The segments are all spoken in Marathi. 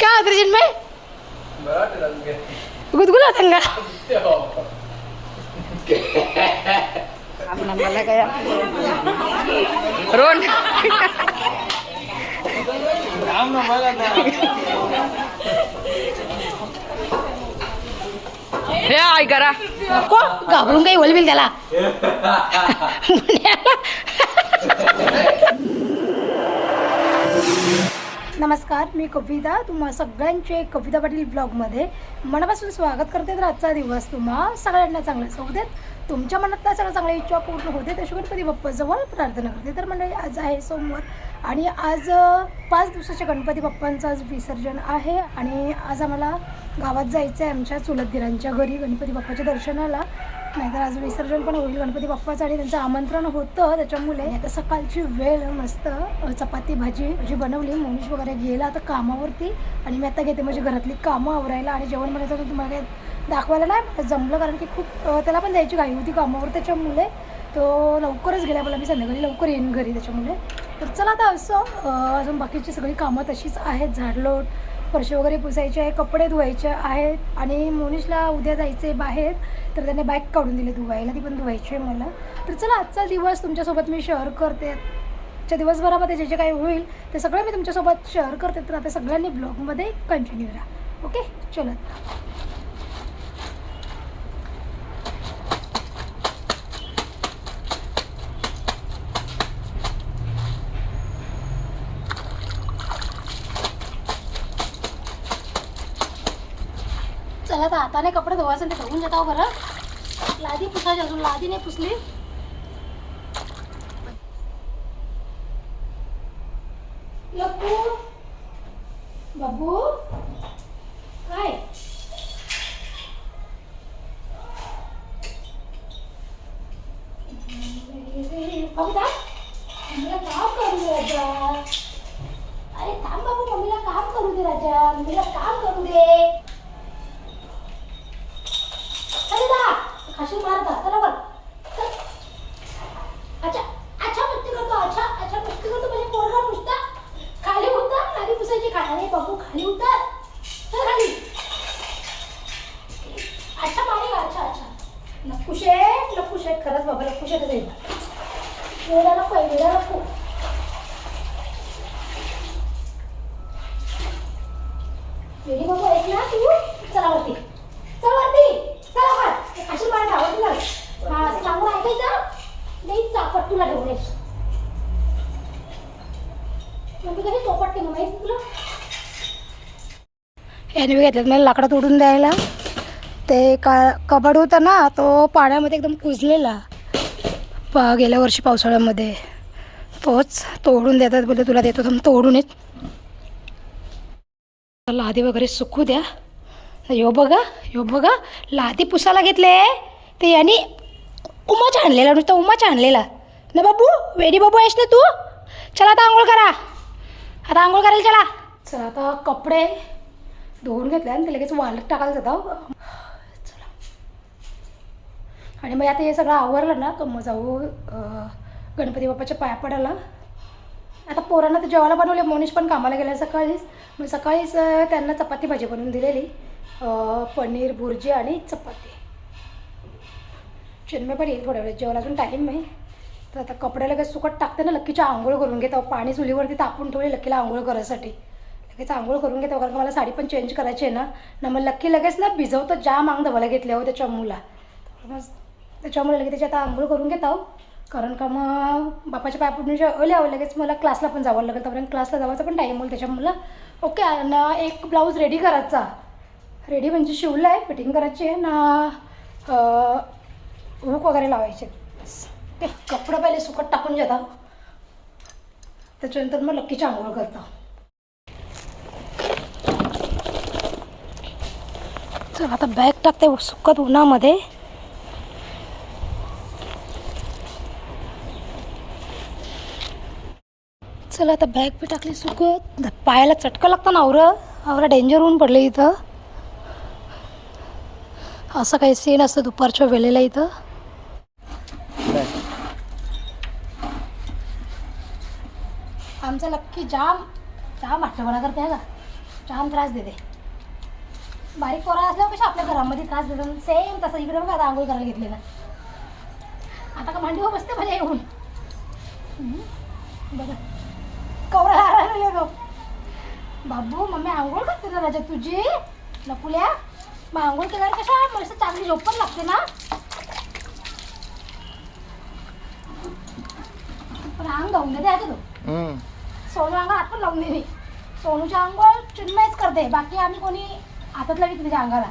काय होतं चिन्मय गुदगुला होता का मला काय रोड हे आई करा। नको घाबरून काही त्याला. नमस्कार मी कविता. तुम्हा सगळ्यांचे कविता पाटील ब्लॉगमध्ये मनापासून स्वागत करते तर आजचा दिवस तुम्हा सगळ्यांना चांगला जाऊ देत. तुमच्या मनातल्या सगळ्या चांगल्या इच्छा पूर्ण होते तशी गणपती बाप्पाजवळ प्रार्थना करते. तर मंडळी आज आहे सोमवार आणि आज पाच दिवसाच्या गणपती बाप्पांचं आज विसर्जन आहे आणि आज आम्हाला गावात जायचं आहे आमच्या चुलतगिरांच्या घरी गणपती बाप्पाच्या दर्शनाला. नाहीतर आज विसर्जन पण होईल. गणपती बाप्पाचं आणि त्यांचं आमंत्रण होतं त्याच्यामुळे. आता सकाळची वेळ मस्त चपाती भाजी जी बनवली. मनीष वगैरे गेला आता कामावरती. आणि मी आता घेते म्हणजे घरातली कामं आवरायला आणि जेवण बनायचं तुम्हाला काही दाखवायला नाही जमलं कारण की खूप त्याला पण जायची घाई होती कामावर. त्याच्यामुळे तो लवकरच गेला. मला मी संध्याकाळी लवकर येईन घरी त्याच्यामुळे. तर चला आता असं अजून बाकीची सगळी कामं तशीच आहेत. झाडलोट फरशी वगैरे पुसायचे आहे कपडे धुवायचे आहेत. आणि मोनिशला उद्या जायचे बाहेर तर त्याने बॅग काढून दिली धुवायला. ती पण धुवायची आहे मला. तर चला आजचा दिवस तुमच्यासोबत मी शेअर करते. आजच्या दिवसभरामध्ये जे जे काही होईल ते सगळं मी तुमच्यासोबत शेअर करते. तर आता सगळ्यांनी ब्लॉगमध्ये कंटिन्यू राहा. ओके चला चला आता हाताने कपडे धुवायचे ते धुवून जाता बरं. लादी पुसायची अजून लादी नाही पुसली लपू बाबू काय कविता मम्मीला काम करू दे राजा अरे थांब बाबू मम्मीला काम करू दे राजा मम्मीला काम करू दे अरे दा खाशी मारता चला वर चल. अच्छा अच्छा मस्ती करतो अच्छा अच्छा मस्ती करतो म्हणजे पोरगा नुसता खाली उतर खाली पुसायची खाली अरे बाबू खाली उतर चल खाली अच्छा मारे अच्छा अच्छा नकुशे नकुशे खरंच बाबा नकुशे जाईल वेडा नको आहे, वेडा नको वेडी बाबू ऐक ना तू चला वरती चल वरती चला वर अशी मार धावत ना हा असं सांगून ऐकायचं म्हणजे नाही चापट तुला यायची. कधी माहिती तुला? याने मी घेतलं मला लाकडं तोडून द्यायला. ते का कबड होता ना तो पाण्यामध्ये एकदम कुजलेला. प गेल्या वर्षी पावसाळ्यामध्ये. तोच तोडून देतात बोलले तुला देतो तर तोडून येत लादी वगैरे सुकू द्या. यो बघा यो बघा लादी पुसायला घेतले. ते यांनी उमाच आणलेला नुसता उमाच आणलेला. ल बाबू वेडी बाबू आहेस ना तू? चला आता आंघोळ करा. आता आंघोळ करायला चला. चला आता कपडे धुवून घेतले आणि ते लगेच वाळत टाकायला जातं चला. आणि मग आता हे सगळं आवरलं ना तर मग जाऊ गणपती बाप्पाच्या पाया पडायला. आता पोरांना तर जेवायला बनवले मोनिश पण कामाला गेल्या सकाळीच. मग सकाळीच त्यांना चपाती भाजी बनवून दिलेली. पनीर भुर्जी आणि चपाती. चिन्मय पण येईल थोड्या वेळेत जेवायला अजून टाईम आहे तर आता कपडे लगेच सुकट टाकते ना लक्कीच्या आंघोळ करून घेतो. पाणी चुलीवरती तापून ठेवली लक्कीला आंघोळ करायसाठी. लगेच आंघोळ करून घेतो. कारण का मला साडी पण चेंज करायची आहे ना. ना मग लक्की लगेच ना भिजवतो जाम अंग धवायला घेतल्या हो त्याच्या मुला. मग त्याच्यामुळे लगेच त्याची आता आंघोळ करून घेत आहो कारण का मग बापाच्या पाय पडून ओले आहो लगेच मला क्लासला पण जावं लागेल. तोपर्यंत क्लासला जायचा पण टाईम होईल त्याच्यामुळं ओके ना एक ब्लाऊज रेडी करायचा. रेडी म्हणजे शिवलं आहे फिटिंग करायची आहे. ना हुक वगैरे लावायचे. ते कपडं पहिले सुकट टाकून घेता. त्याच्यानंतर मग लक्कीची आंघोळ करता. चल आता बॅग टाकते सुकत उन्हामध्ये. चला आता बॅग बी टाकली सुकत. पायाला चटकं लागतं ना आवरं. आवरा डेंजर होऊन पडलं इथं. असं काही सीन असतं दुपारच्या वेळेला इथं. आमचा लक्की जाम जाम आठवणा करते ना छान त्रास देते. बारीक पोरा असल्यावर कशा आपल्या घरामध्ये त्रास देतात? सेम तसं इकडे बघा आता आंघोळ करायला घेतलेला आता का मांडीवर हो बसते माझ्या येऊन. बघा. कवरा गो बाबू मम्मी आंघोळ करते ना राजा तुझी? नकुल्या मग आंघोळ केल्यावर कशा मस्त चांगली झोप पण लागते ना? पण अंग गाऊन देते आता तू. सोनू अंगावर हात पण लावून दिली सोनूच्या अंगावर चिन्मयच करते. बाकी आम्ही कोणी हातात लावी तिच्या अंगाला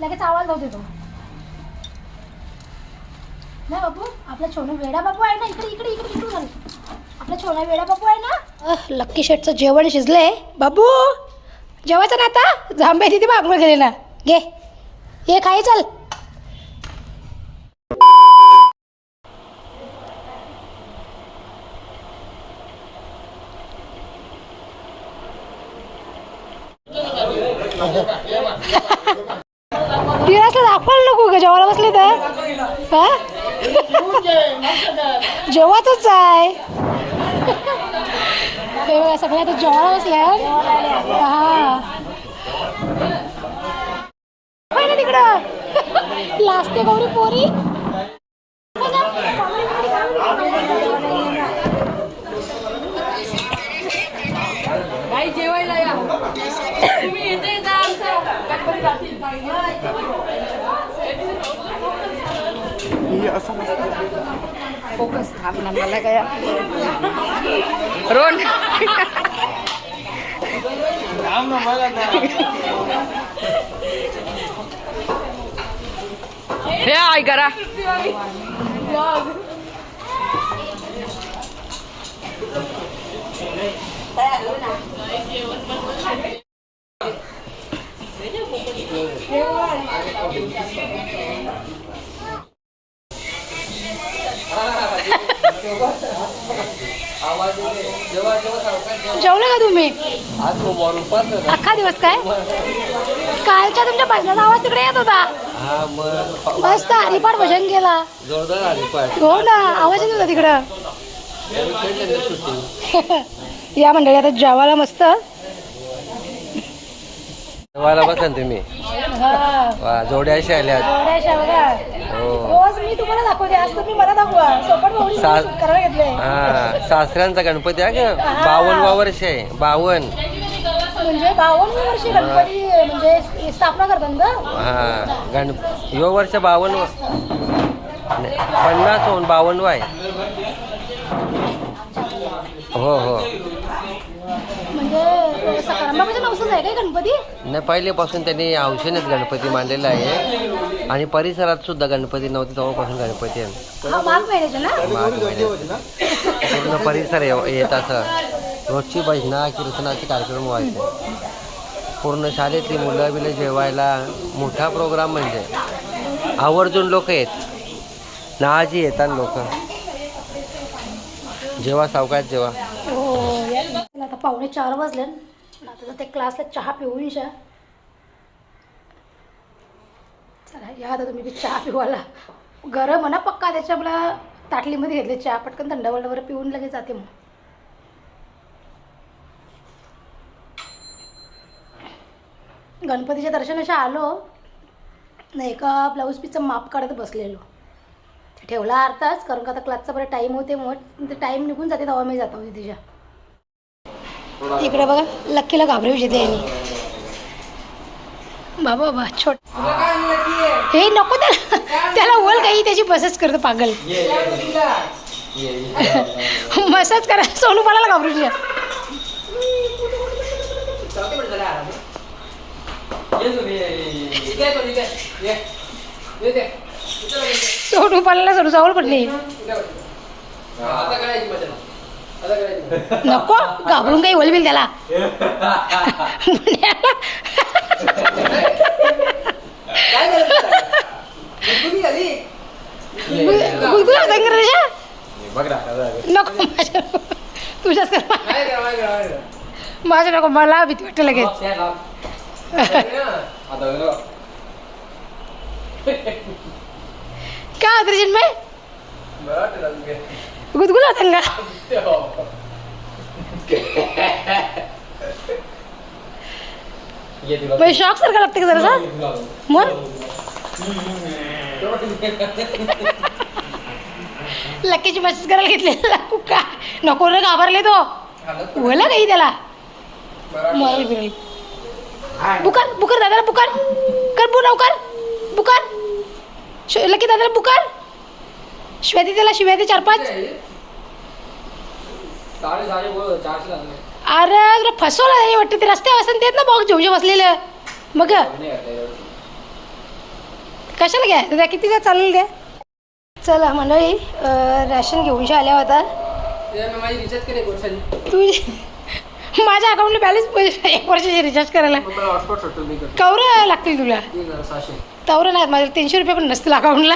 लगेच आवाज लावते तो नाही बाबू आपला छोनू वेडा बाबू आहे ना? इकडे इकडे इकडे इकडे झालं आपला छोना वेडा बाबू आहे ना? लक्की शेटचं जेवण शिजलंय. बाबू जेवायचं ना आता? जांभे तिथे बा आंघोळ गेले ना. घे. ये खाई चल तिरासला दाखवायला नको का जेवायला बसले तर हा जेवायचंच आहे. हे बघा, सगळे आता जेवायला बसल्या. हा. तिकडं. लाजते गौरी पोरी. जेवायला या. तुम्ही इथे येता आमचं गणपती जातील फोकस थांब ना मला काय रोन. हे आई करा. जेवलं का तुम्ही अख्खा दिवस काय? कालच्या तुमच्या भजनाचा आवाज तिकडे येत होता. मस्त हरिपाठ भजन केला. हो ना आवाज येत होता तिकडं. या मंडळी आता जेवायला मस्त. जेवायला बसा तुम्ही? हा. वा जोड्या अशा आल्यात एवढ्याशा बघा. हो. रोज मी तुम्हाला दाखवते आज तुम्ही मला दाखवा. सोपट भाऊनी सा- करायला घेतले सासऱ्यांचा गणपती आहे का बावन्न वर्ष आहे बावन्न म्हणजे बावन्न वर्षी गणपती म्हणजे स्थापना करतात ना? हा गण यो वर्ष बावन्न व- नाही, पन्नास होऊन बावन्न आहे हो हो. म्हणजे सकारांबाबाच्या नवसच आहे काय गणपती? नाही पहिलेपासून त्यांनी औषधीत गणपती मानलेला आहे. आणि परिसरात सुद्धा गणपती नव्हते तेव्हापासून गणपती आहे. हा माघ महिन्याचे ना? माघ महिन्यात पूर्ण परिसर येत असं. रोजची भजना कीर्तनाचे कार्यक्रम व्हायचे. पूर्ण शाळेतली मुलं बिलं जेवायला मोठा प्रोग्राम म्हणजे आवर्जून लोक येत. नाजी येतात लोक. जेव्हा सावकाश जेव्हा हो. आता पावणे चार वाजले. आता ते क्लासला चहा पिऊन शा चला या आता तुम्ही चहा पिवायला. गरम आहे ना पक्का त्याच्या मला ताटलीमध्ये घेतले चहा. पटकन थंड वगैरे पिऊन लगेच जाते मग. गणपतीच्या दर्शनाशी आलो नाही एका ब्लाऊज पीसचं माप काढत बसलेलो. ठेवला अर्थाच कारण का आता क्लासचा बरं टाईम होते मग ते टाईम निघून जाते तेव्हा मी जात होते तिच्या इकडे बघा लक्कीला घाबरवू येते यांनी. बाबा बाबा छोट. हे नको त्याला त्याला बोल काही त्याची मसाज करतो पागल. मसाज करा सोनू पाला घाबरू सोडू सोनू पाला सोनू पडली नको घाबरून काही बोलबिल त्याला नको माझ्या तुझ्याच माझ्या नको मला भीती वाटते लगेच काय होतं चिन्मय गुदगुल होता का म्हणजे शॉक सारखं लागतं का जरासा मग लक्कीची मशीज करायला घेतलेला कुका नको रे घाबरले तो बोला काही त्याला मरल बिरल बुकार बुकार दादाला बुकार. कर बु लवकर. बुकार. लकी दादाला बुकार. शिव्या दे त्याला शिव्या दे चार पाच. अरे तुला फसवलं नाही वाटतं ते रस्त्यावर असं देत ना बॉक्स जेवजे बसलेलं मग? कशाला घ्या? त्या किती काय चालेल द्या. चला मंडळी रॅशन घेऊन आल्या होता माझी माझ्या अकाउंटला बॅलन्स एक वर्षाची रिचार्ज करायला. कवरं लागतील तुला. तवरं नाही माझे तीनशे रुपये पण नसतील अकाउंटला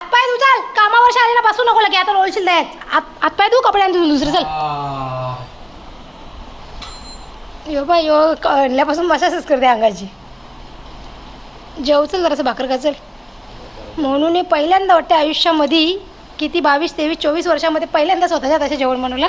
पाय तू चाल. कामावर शाळेला बसू नको लगे. आता ओळशील हात हातपाय तू कपडे आणतो दुसरे चल. यो बाय यो आणल्यापासून मसाजच करते अंगाची. जेव चल जरासं भाकर का चल. म्हणून पहिल्यांदा वाटते आयुष्यामध्ये किती बावीस तेवीस चोवीस वर्षामध्ये पहिल्यांदा स्वतःच्या तसे जेवण बनवलं?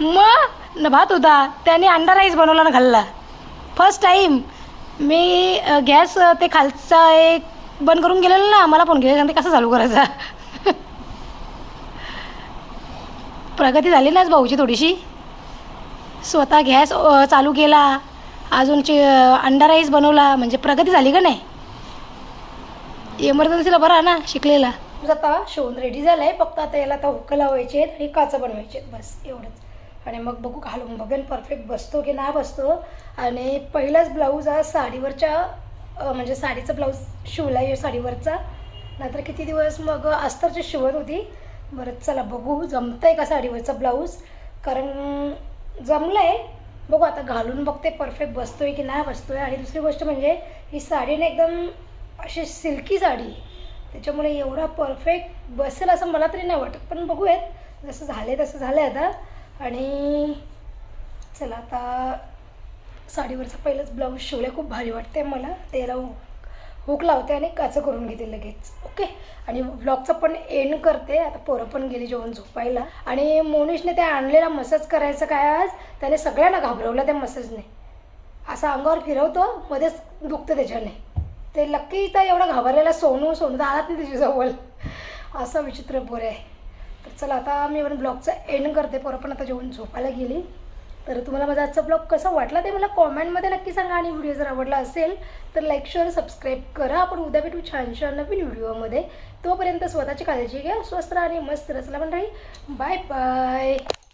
मग? न भात होता. त्याने अंडा राईस बनवला ना खाल्ला. फर्स्ट टाईम मी गॅस ते खालचा एक बंद करून गेलेलं ना मला पण घ्यायला सांगते कसं चालू करायचा? प्रगती झाली नाच भाऊची थोडीशी. स्वतः गॅस चालू केला. अजूनची अंडा राईस बनवला. म्हणजे प्रगती झाली का नाही? इमर्जन्सीला बरा ना शिकलेला. आता शिवून रेडी झालाय फक्त आता याला आता हुक लावायचे आहेत आणि काचं बनवायचे आहेत बस एवढंच. आणि मग बघू घालून बघेन परफेक्ट बसतो की नाही बसतो. आणि पहिलाच ब्लाऊज हा साडीवरच्या म्हणजे साडीचा ब्लाऊज शिवला आहे साडीवरचा. नाहीतर किती दिवस मग अस्तरची शिवत होती. बरं चला बघू जमतंय का साडीवरचा ब्लाऊज कारण जमलं आहे बघू आता घालून बघते परफेक्ट बसतोय की नाही बसतोय. आणि दुसरी गोष्ट म्हणजे ही साडीने एकदम अशी सिल्की साडी. त्याच्यामुळे एवढा परफेक्ट बसेल असं मला तरी नाही वाटत. पण बघूयात. जसं झाले तसं झालं आता. आणि चला आता साडीवरचा पहिलंच ब्लाऊज शिवले खूप भारी वाटते मला. त्याला हुक लावते आणि काचं करून घेते लगेच. ओके आणि ब्लॉगचं पण एंड करते. आता पोरं पण गेली जेवण झोपायला. आणि मोनिशने त्या आणलेला मसाज करायचं काय आज? त्याने सगळ्यांना घाबरवलं त्या मसाजने असा अंगावर फिरवतो मध्येच दुखतं त्याच्याने. ते लक्की तर एवढं घाबरलेला सोनू सोनू तर आलात नाही त्याच्याजवळ असं विचित्र पोर आहे. तर चला आता मी पण ब्लॉगचं एंड करते. पोरं पण आता जेवण झोपायला गेली. तर तुम्हाला माझा आजचा ब्लॉग कसा वाटला ते मला कॉमेंटमध्ये नक्की सांगा. आणि व्हिडिओ जर आवडला असेल तर लाईक शेअर सबस्क्राईब करा. आपण उद्या भेटू छान छान नवीन व्हिडिओमध्ये. तोपर्यंत स्वतःची काळजी घ्या स्वस्त राहा आणि मस्त रचला मंडळी बाय बाय